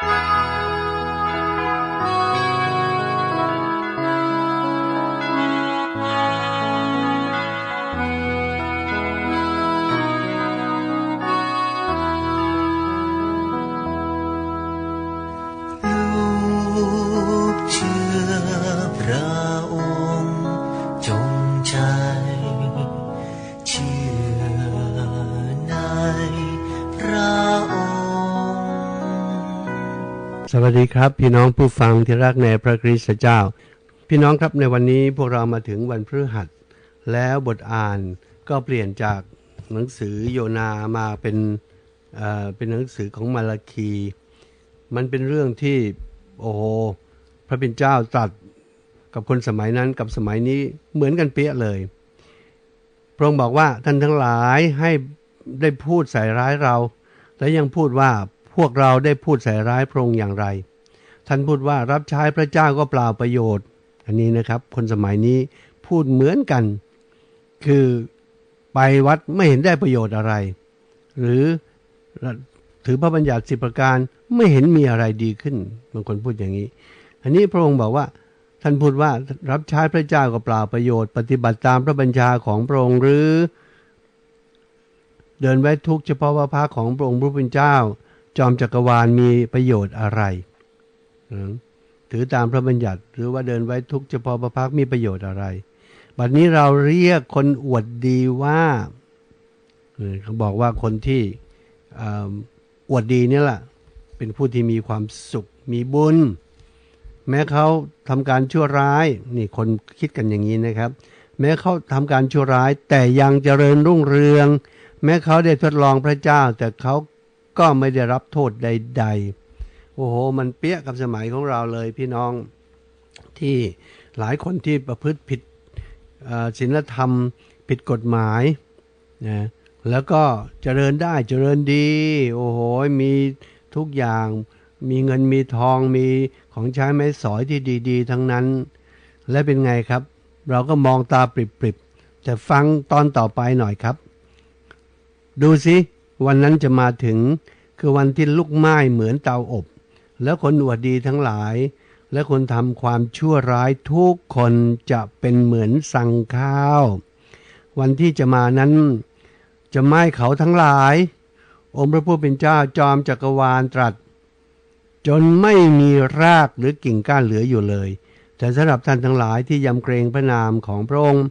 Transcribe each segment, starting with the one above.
Música สวัสดีครับ พี่น้องผู้ฟังที่รักในพระคริสต์เจ้า พี่น้องครับในวันนี้พวกเรามาถึงวันพฤหัส แล้วบทอ่านก็เปลี่ยนจากหนังสือโยนามาเป็นเอ่อเป็นหนังสือของมาลาคี มันเป็นเรื่องที่โอ้โหพระเป็นเจ้าตรัสกับคนสมัยนั้นกับสมัยนี้เหมือนกันเปี้ยเลย พระองค์บอกว่าท่านทั้งหลายให้ได้พูดใส่ร้ายเรา และยังพูดว่า วกเราได้พูดใส่ร้ายพระองค์อย่างไร ท่านพูดว่ารับใช้พระเจ้าก็เปล่าประโยชน์ อันนี้นะครับคนสมัยนี้พูดเหมือนกัน คือไปวัดไม่เห็นได้ประโยชน์อะไร หรือถือพระบัญญัติสิบประการไม่เห็นมีอะไรดีขึ้นบางคนพูดอย่างนี้ อันนี้พระองค์บอกว่าท่านพูดว่ารับใช้พระเจ้าก็เปล่าประโยชน์ ปฏิบัติตามพระบัญชาของพระองค์หรือ เดินไว้ทุกเฉพาะว่าพระของพระองค์พระเป็นเจ้า จอมจักรวาลมีประโยชน์อะไร ถือตามพระบัญญัติ หรือว่าเดินไว้ทุกเฉพาะพระพักมีประโยชน์อะไร บัดนี้เราเรียกคนอวดดีว่าเขาบอกว่าคนที่อวดดีนี่แหละเป็นผู้ที่มีความสุขมีบุญ แม้เขาทำการชั่วร้ายนี่คนคิดกันอย่างนี้นะครับ แม้เขาทำการชั่วร้ายแต่ยังเจริญรุ่งเรือง แม้เขาได้ทดลองพระเจ้า แต่เขา ก็ไม่ได้รับโทษใด ๆ โอ้โห มันเปี้ยกับสมัยของเราเลยพี่น้องที่หลายคนที่ประพฤติผิดศีลธรรม ผิดกฎหมายนะแล้วก็เจริญได้เจริญดี โอ้โห มีทุกอย่างมีเงินมีทองมีของใช้ไม้สอยที่ดี ๆ ทั้งนั้น และเป็นไงครับ เราก็มองตาปริบๆแต่ฟังตอนต่อไปหน่อยครับ ดูสิ วันนั้นจะมาถึงคือวันที่ลุกไหม้เหมือนเตาอบ แล้วคนอวดดีทั้งหลาย และคนทำความชั่วร้ายทุกคนจะเป็นเหมือนสั่งข้าว วันที่จะมานั้น จะไหม้เขาทั้งหลาย องค์พระผู้เป็นเจ้าจอมจักรวาลตรัส จนไม่มีรากหรือกิ่งก้านเหลืออยู่เลย แต่สำหรับท่านทั้งหลายที่ยำเกรงพระนามของพระองค์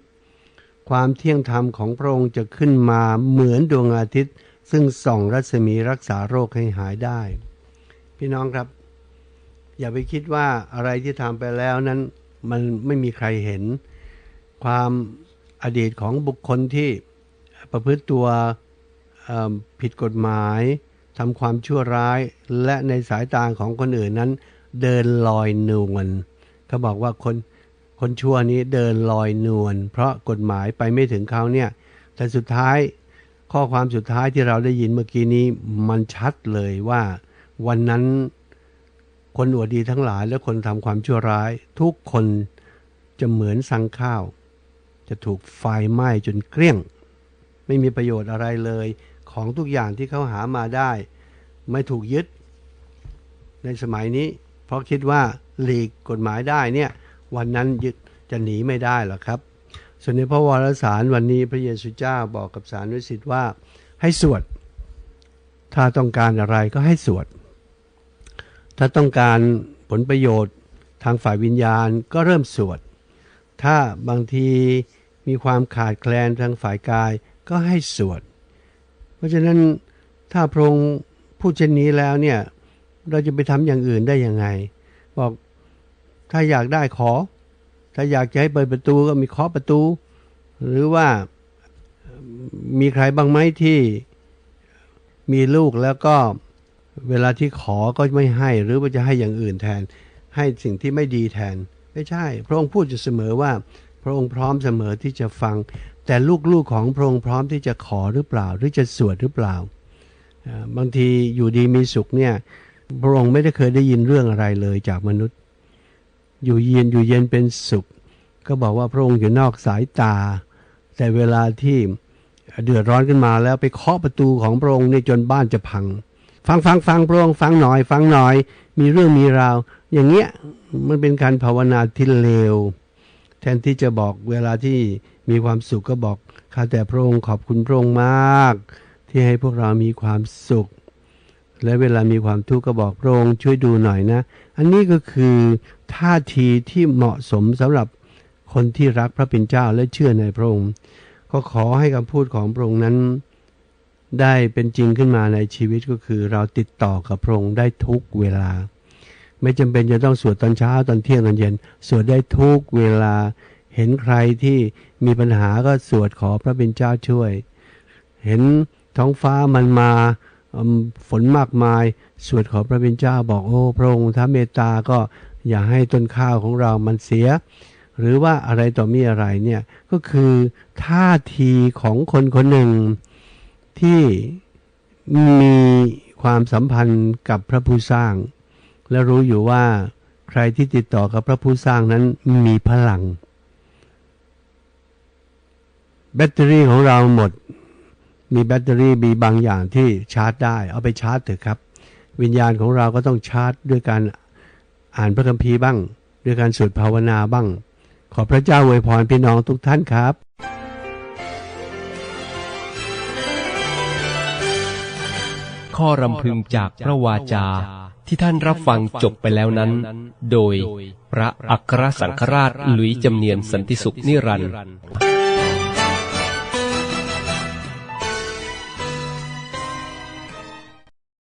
ความเที่ยงธรรมของพระองค์จะขึ้นมาเหมือนดวงอาทิตย์ ซึ่งส่องรัศมีรักษาโรคให้หายได้ พี่น้องครับ อย่าไปคิดว่าอะไรที่ทำไปแล้วนั้น มันไม่มีใครเห็น ความอดีตของบุคคลที่ประพฤติตัวผิดกฎหมายทำความชั่วร้าย และในสายตาของคนอื่นนั้น เดินลอยนวลเขาบอกว่าคนคนชั่วนี้เดินลอยนวลเพราะกฎหมายไปไม่ถึงเขาเนี่ยแต่สุดท้าย ข้อความสุดท้ายที่เราได้ยินเมื่อกี้นี้มันชัดเลยว่าวันนั้นคนอวดดีทั้งหลายและคนทำความชั่วร้าย ทุกคนจะเหมือนสังข้าว จะถูกไฟไหม้จนเกลี้ยง ไม่มีประโยชน์อะไรเลย ของทุกอย่างที่เขาหามาได้ ไม่ถูกยึด ในสมัยนี้ เพราะคิดว่าหลีกกฎหมายได้เนี่ย วันนั้นยึดจะหนีไม่ได้หรอกครับ ส่วนในพระวรสารวันนี้พระเยซูเจ้าบอกกับสารวิสิทธ์ว่าให้สวด ถ้าต้องการอะไรก็ให้สวด ถ้าต้องการผลประโยชน์ทางฝ่ายวิญญาณก็เริ่มสวด ถ้าบางทีมีความขาดแคลนทางฝ่ายกายก็ให้สวด เพราะฉะนั้นถ้าพระองค์พูดเช่นนี้แล้วเนี่ยเราจะไปทำอย่างอื่นได้ยังไง บอกถ้าอยากได้ขอ ถ้าอยากจะให้เปิดประตูก็มีเคาะประตู หรือว่ามีใครบ้างไหมที่มีลูกแล้วก็เวลาที่ขอก็ไม่ให้ หรือว่าจะให้อย่างอื่นแทน ให้สิ่งที่ไม่ดีแทน ไม่ใช่ พระองค์พูดอยู่เสมอว่า พระองค์พร้อมเสมอที่จะฟัง แต่ลูกๆของพระองค์พร้อมที่จะขอหรือเปล่า หรือจะสวดหรือเปล่า บางทีอยู่ดีมีสุขเนี่ยพระองค์ไม่ได้เคยได้ยินเรื่องอะไรเลยจากมนุษย์ อยู่เย็นอยู่เย็นเป็นสุข ก็บอกว่าพระองค์อยู่นอกสายตา แต่เวลาที่เดือดร้อนขึ้นมาแล้วไปเคาะประตูของพระองค์เนี่ยจนบ้านจะพัง ฟังฟังฟังพระองค์ฟังหน่อยฟังหน่อย มีเรื่องมีราว อย่างเงี้ยมันเป็นการภาวนาที่เลว แทนที่จะบอกเวลาที่มีความสุขก็บอกข้าแต่พระองค์ขอบคุณพระองค์มาก ที่ให้พวกเรามีความสุข และเวลามีความทุกข์ก็บอกพระองค์ช่วยดูหน่อยนะ อันนี้ก็คือท่าทีที่เหมาะสมสำหรับคนที่รักพระเป็นเจ้าและเชื่อในพระองค์ ก็ขอให้คำพูดของพระองค์นั้น ได้เป็นจริงขึ้นมาในชีวิตก็คือเราติดต่อกับพระองค์ได้ทุกเวลา ไม่จำเป็นจะต้องสวดตอนเช้าตอนเที่ยงตอนเย็น สวดได้ทุกเวลา เห็นใครที่มีปัญหาก็สวดขอพระเป็นเจ้าช่วย เห็นท้องฟ้ามันมา ฝนมากมาย สวดขอพระเป็นเจ้าบอกโอ้พระองค์ถ้าเมตตาก็อย่าให้ต้นข้าวของเรามันเสีย หรือว่าอะไรต่อมีอะไรเนี่ยก็คือท่าทีของคนคนหนึ่งที่มีความสัมพันธ์กับพระผู้สร้าง และรู้อยู่ว่าใครที่ติดต่อกับพระผู้สร้างนั้นมีพลัง แบตเตอรี่ของเราหมด มีแบตเตอรี่มีบางอย่างที่ชาร์จได้ เอาไปชาร์จเถอะครับ วิญญาณของเราก็ต้องชาร์จด้วยการอ่านพระคัมภีร์บ้าง ด้วยการสวดภาวนาบ้าง ขอพระเจ้าอวยพรพี่น้องทุกท่านครับข้อรำพึงจากพระวาจาที่ท่านรับฟังจบไปแล้วนั้น โดยพระอัครสังฆราชหลุยจำเนียนสันติสุขนิรันดร์